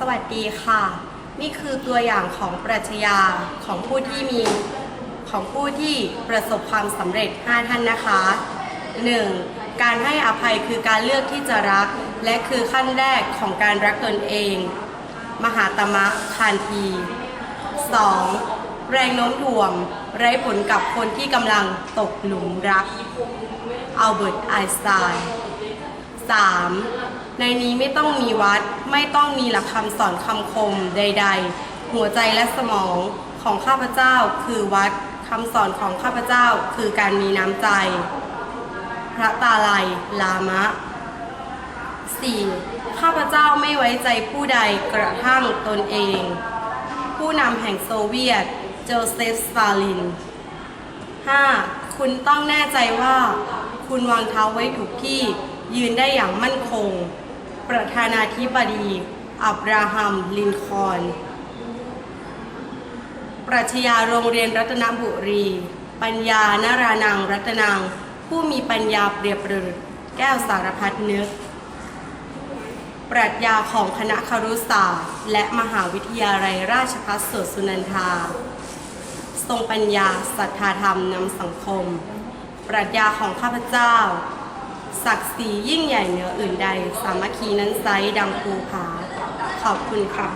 สวัสดีค่ะ นี่คือตัวอย่างของปรัชญาของผู้ที่มีของผู้ที่ประสบความสำเร็จ 5 ท่านนะคะ 1. การให้อภัยคือการเลือกที่จะรัก และคือขั้นแรกของการรักตนเอง มหาตมะคานที 2. แรงโน้มถ่วงไร้ผลกับคนที่กำลังตกหลุมรักอัลเบิร์ตไอน์สไตน์ 3. ในนี้ไม่ต้องมีวัด ไม่ต้องมีหลักคำสอนคำคมใด ๆ หัวใจและสมองของข้าพเจ้าคือวัดคำสอนของข้าพเจ้าคือการมีน้ำใจ พระตาลัย ลามะ 4. ข้าพเจ้าไม่ไว้ใจผู้ใดกระทั่งตนเอง ผู้นำแห่งโซเวียต โจเซฟสตาลิน 5. คุณต้องแน่ใจว่า คุณวางเท้าไว้ถูกที่ยืนได้อย่างมั่นคง ประธานาธิบดี อับราฮัม ลินคอล์นปรัชญาโรงเรียนรัตนบุรี ปัญญานารานังรัตนัง ผู้มีปัญญาเปรียบปรือแก้วสารพัดนึก ปรัชญาของคณะครุศาสตร์ และมหาวิทยาลัยราชภัฏสวนสุนันทา ทรงปัญญาศรัทธาธรรมนำสังคม ปรัชญาของข้าพเจ้า ศักดิ์ศรียิ่งใหญ่เหนืออื่นใด สามัคคีนั้นไซดังภูผาขอบคุณค่ะ